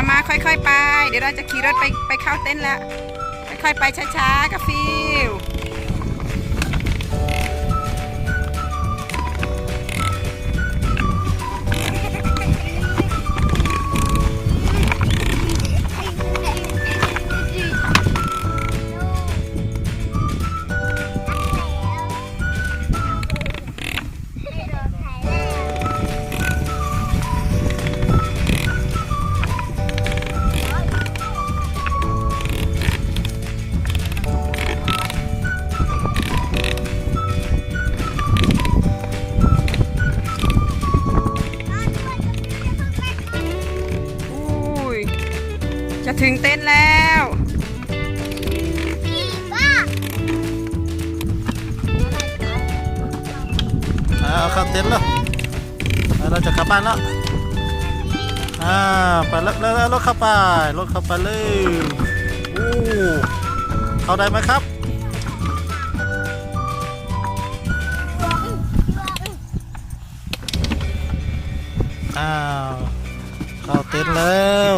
มามาค่อย ๆ ไป เดี๋ยวเราจะขี่รถไปไปเข้าเต็นท์แล้ว ค่อยๆไปช้าๆกาฟิ ถึงเต็นแล้วเอาเข้าเต็นท์แล้วเราจะกลับบ้านแล้วอ่าไปแล้วแล้วแล้วรถเข้าไปรถเข้าไปเลยโอ้เข้าได้ไหมครับอ้าวเข้าเต็นท์แล้ว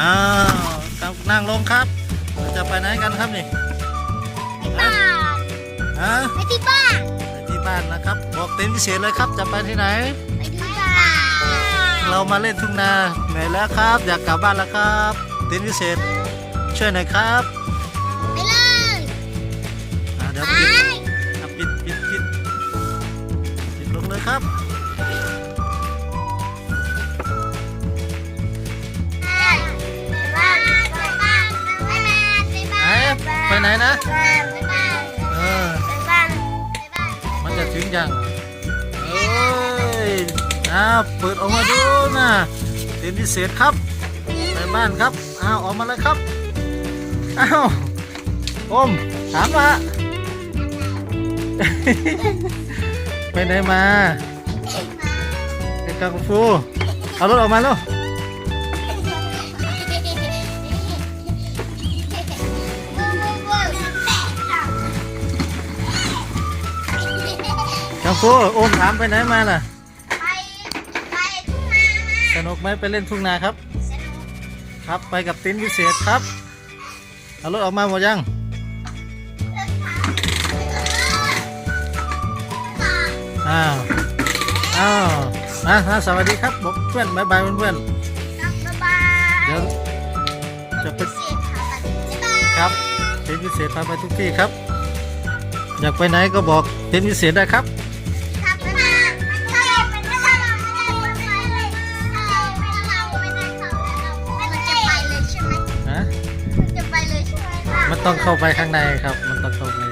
อ้าวครับนั่งลงครับเราจะไปไหนกันครับนี่ฮะฮะไปที่บ้านไปที่บ้านนะครับ บอกเต็นท์พิเศษเลยครับ จะไปที่ไหน ไปที่บ้านเรามาเล่นทุ่งนาเหนื่อยแล้วครับ อยากกลับบ้านแล้วครับ เต็นท์พิเศษช่วยหน่อยครับ ไปเลย ไปไหนนะไปบ้านเออ ไปบ้านไปบ้านมันจะถึงยังเอ้ยอ้าวเปิดออกมาดูนะเต็นท์พิเศษครับ ไปบ้านครับอ้าวออกมาเลยครับอ้าวอมถามมา ไปไหนมาเด็กกังฟู เอารถออกมาแล้ว กังฟูโอมถามไปไหนมาน่ะ ไปไปทุ่งนามาสนุกไหมไปเล่นทุ่งนาครับ สนุกครับ ไปกับตินพิเศษครับ เอารถออกมาหมดยังอ้าว อ้าว มามาสวัสดีครับบอกเพื่อนบายบายเพื่อนบ๊ายบายๆเดี๋ยว จะไป เสียค่ะบ๊ายบาย ครับเต็นท์พิเศษพาไปทุกที่ครับ อยากไปไหนก็บอกเต็นท์พิเศษได้ครับครับ ต้องเข้าไปข้างในครับ มันต้องเข้าไป